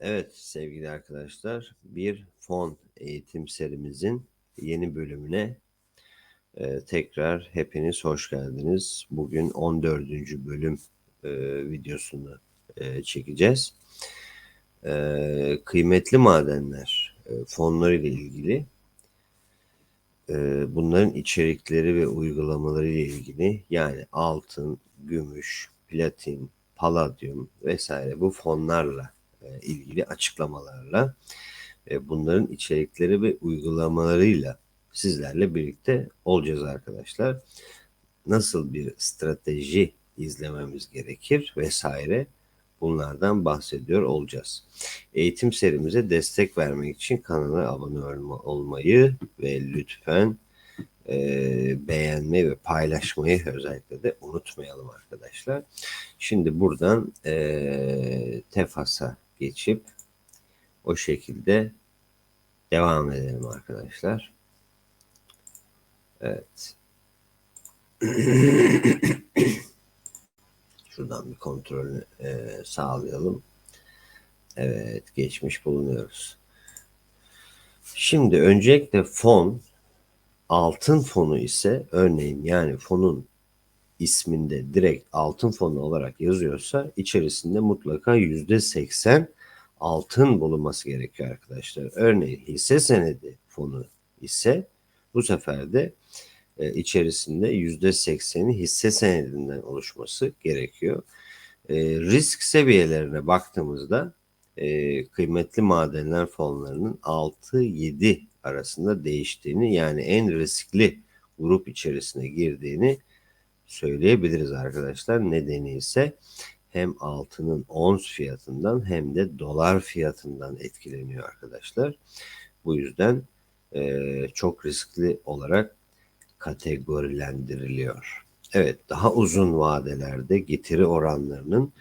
Evet sevgili arkadaşlar bir fon eğitim serimizin yeni bölümüne tekrar hepiniz hoş geldiniz. Bugün 14. bölüm videosunu çekeceğiz. Kıymetli madenler fonları ile ilgili bunların içerikleri ve uygulamaları ile ilgili yani altın, gümüş, platin, paladyum vesaire bu fonlarla ilgili açıklamalarla e, bunların içerikleri ve uygulamalarıyla sizlerle birlikte olacağız arkadaşlar. Nasıl bir strateji izlememiz gerekir vesaire bunlardan bahsediyor olacağız. Eğitim serimize destek vermek için kanala abone olmayı ve lütfen e, beğenmeyi ve paylaşmayı özellikle de unutmayalım arkadaşlar. Şimdi buradan e, Tefas'a geçip o şekilde devam edelim arkadaşlar. Evet. Şuradan bir kontrolünü e, sağlayalım. Evet geçmiş bulunuyoruz. Şimdi öncelikle fon altın fonu ise örneğin yani fonun isminde direkt altın fonu olarak yazıyorsa içerisinde mutlaka yüzde seksen altın bulunması gerekiyor arkadaşlar. Örneğin hisse senedi fonu ise bu sefer de e, içerisinde yüzde sekseni hisse senedinden oluşması gerekiyor. E, risk seviyelerine baktığımızda e, kıymetli madenler fonlarının 6-7 arasında değiştiğini yani en riskli grup içerisine girdiğini söyleyebiliriz arkadaşlar. Nedeni ise hem altının ons fiyatından hem de dolar fiyatından etkileniyor arkadaşlar. Bu yüzden e, çok riskli olarak kategorilendiriliyor. Evet daha uzun vadelerde getiri oranlarının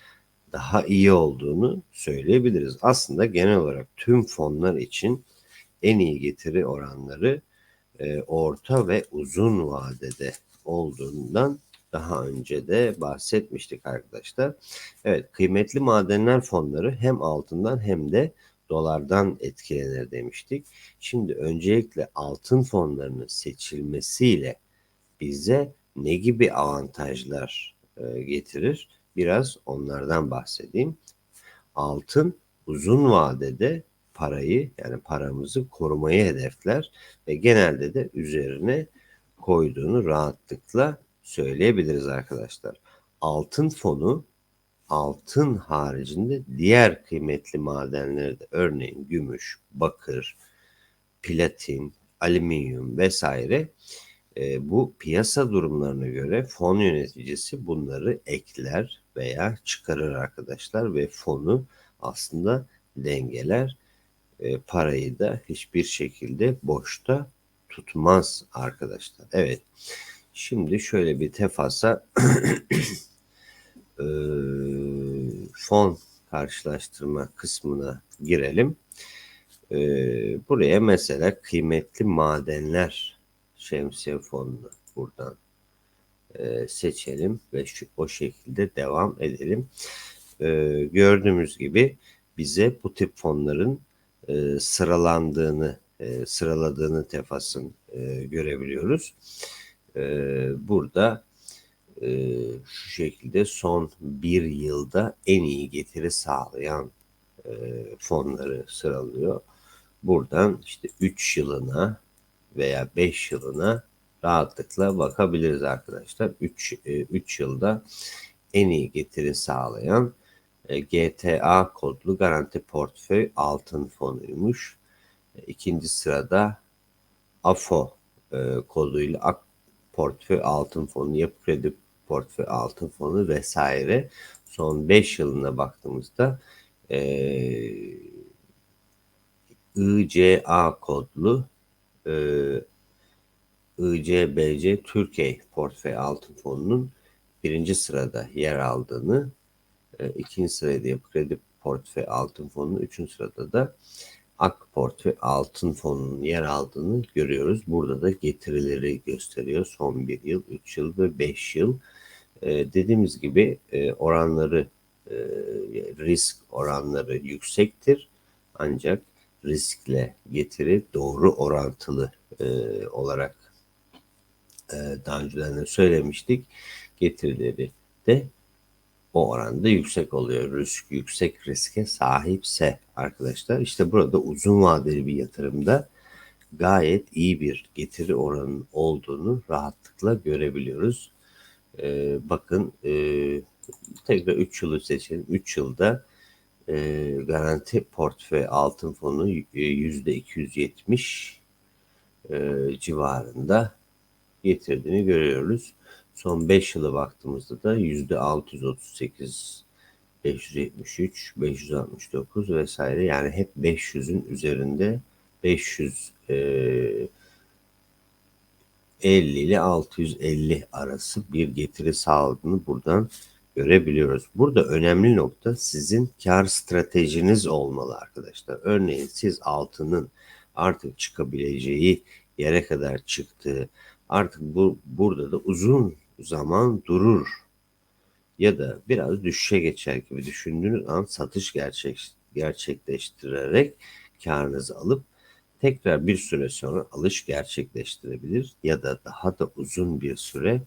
daha iyi olduğunu söyleyebiliriz. Aslında genel olarak tüm fonlar için en iyi getiri oranları e, orta ve uzun vadede olduğundan daha önce de bahsetmiştik arkadaşlar. Evet kıymetli madenler fonları hem altından hem de dolardan etkilenir demiştik. Şimdi öncelikle altın fonlarının seçilmesiyle bize ne gibi avantajlar e, getirir? Biraz onlardan bahsedeyim. Altın uzun vadede parayı yani paramızı korumayı hedefler ve genelde de üzerine koyduğunu rahatlıkla söyleyebiliriz arkadaşlar. Altın fonu altın haricinde diğer kıymetli madenleri de örneğin gümüş, bakır, platin, alüminyum vesaire e, bu piyasa durumlarına göre fon yöneticisi bunları ekler veya çıkarır arkadaşlar ve fonu aslında dengeler e, parayı da hiçbir şekilde boşta tutmaz arkadaşlar. Evet. Şimdi şöyle bir tefasa e, fon karşılaştırma kısmına girelim. E, buraya mesela kıymetli madenler şemsiye fonunu buradan e, seçelim ve şu, o şekilde devam edelim. E, gördüğümüz gibi bize bu tip fonların e, sıralandığını, e, sıraladığını Tefas'ın e, görebiliyoruz. E, burada e, şu şekilde son bir yılda en iyi getiri sağlayan e, fonları sıralıyor. Buradan işte 3 yılına veya 5 yılına rahatlıkla bakabiliriz arkadaşlar. 3 3 e, yılda en iyi getiri sağlayan e, GTA kodlu garanti portföy altın fonuymuş. E, ikinci sırada AFO e, koduyla portföy altın fonu, yapı kredi portföy altın fonu vesaire. Son 5 yılına baktığımızda ICA kodlu ICBC Türkiye portföy altın fonunun birinci sırada yer aldığını e, ikinci sırada yapı kredi portföy altın fonunun üçüncü sırada da ak portföy altın fonunun yer aldığını görüyoruz. Burada da getirileri gösteriyor. Son bir yıl, üç yıl ve beş yıl. E, dediğimiz gibi e, oranları e, risk oranları yüksektir. Ancak riskle getiri doğru orantılı e, olarak e, daha önceden de söylemiştik. Getirileri de o oranda yüksek oluyor. Risk yüksek riske sahipse arkadaşlar işte burada uzun vadeli bir yatırımda gayet iyi bir getiri oranının olduğunu rahatlıkla görebiliyoruz. Ee, bakın e, tekrar 3 yılı seçelim. 3 yılda e, garanti portföy altın fonu %270 e, e, civarında getirdiğini görüyoruz. Son 5 yılı baktığımızda da %638 573, 569 vesaire yani hep 500'ün üzerinde 500 e, 50 ile 650 arası bir getiri sağladığını buradan görebiliyoruz. Burada önemli nokta sizin kar stratejiniz olmalı arkadaşlar. Örneğin siz altının artık çıkabileceği yere kadar çıktığı, artık bu burada da uzun zaman durur ya da biraz düşüşe geçer gibi düşündüğünüz an satış gerçek, gerçekleştirerek karınızı alıp tekrar bir süre sonra alış gerçekleştirebilir ya da daha da uzun bir süre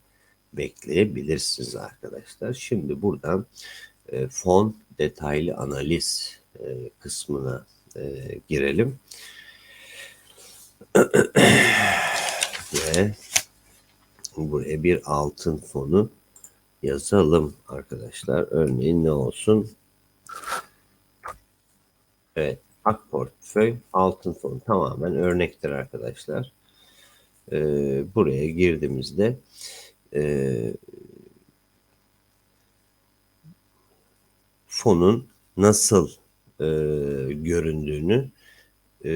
bekleyebilirsiniz arkadaşlar. Şimdi buradan e, fon detaylı analiz e, kısmına e, girelim. Ve buraya bir altın fonu yazalım arkadaşlar. Örneğin ne olsun? Evet. Ak portföy altın fonu tamamen örnektir arkadaşlar. Ee, buraya girdiğimizde e, fonun nasıl e, göründüğünü e,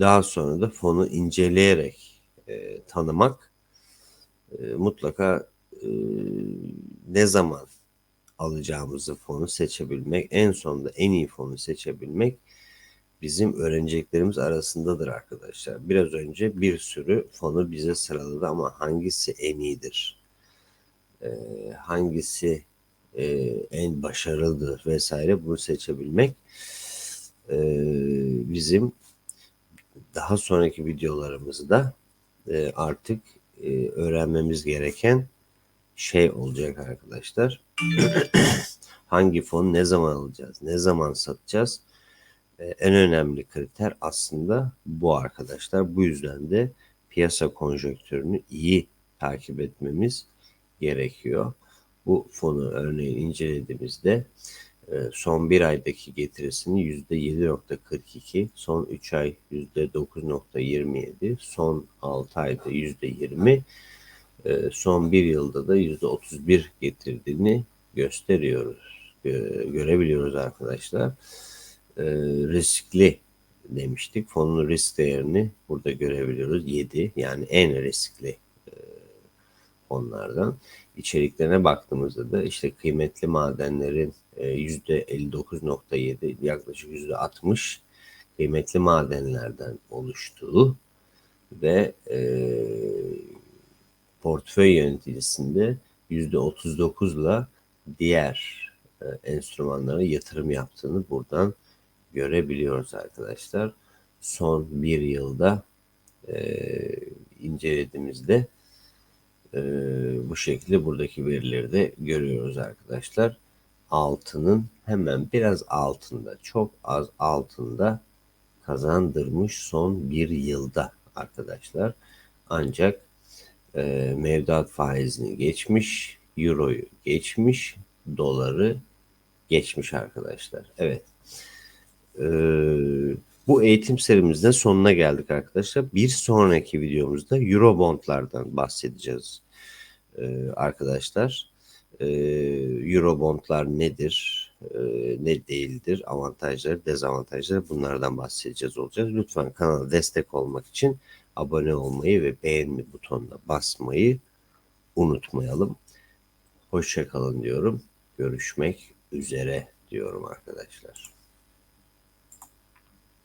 daha sonra da fonu inceleyerek e, tanımak e, mutlaka e, ne zaman alacağımızı fonu seçebilmek, en sonunda en iyi fonu seçebilmek bizim öğreneceklerimiz arasındadır arkadaşlar. Biraz önce bir sürü fonu bize sıraladı ama hangisi en iyidir? Ee, hangisi e, en başarılıdır vesaire bunu seçebilmek e, bizim daha sonraki videolarımızda e, artık e, öğrenmemiz gereken şey olacak arkadaşlar. Hangi fon ne zaman alacağız? Ne zaman satacağız? Ee, en önemli kriter aslında bu arkadaşlar. Bu yüzden de piyasa konjonktürünü iyi takip etmemiz gerekiyor. Bu fonu örneğin incelediğimizde e, son bir aydaki getirisini %7.42, son 3 ay %9.27, son 6 ayda %20, e, son bir yılda da %31 getirdiğini gösteriyoruz, görebiliyoruz arkadaşlar. E, riskli demiştik. Fonun risk değerini burada görebiliyoruz. 7 yani en riskli e, fonlardan. İçeriklerine baktığımızda da işte kıymetli madenlerin %59.7 yaklaşık %60 kıymetli madenlerden oluştuğu ve e, portföy yöneticisinde %39'la diğer e, enstrümanlara yatırım yaptığını buradan görebiliyoruz arkadaşlar. Son bir yılda e, incelediğimizde e, bu şekilde buradaki verileri de görüyoruz arkadaşlar. Altının hemen biraz altında, çok az altında kazandırmış son bir yılda arkadaşlar. Ancak e, mevduat faizini geçmiş, euroyu geçmiş, doları geçmiş arkadaşlar. Evet. E, bu eğitim serimizde sonuna geldik arkadaşlar. Bir sonraki videomuzda Eurobondlardan bahsedeceğiz e, arkadaşlar. E, Eurobondlar nedir? E, ne değildir? Avantajları, dezavantajları bunlardan bahsedeceğiz olacağız. Lütfen kanala destek olmak için abone olmayı ve beğenme butonuna basmayı unutmayalım. Hoşçakalın diyorum. Görüşmek üzere diyorum arkadaşlar.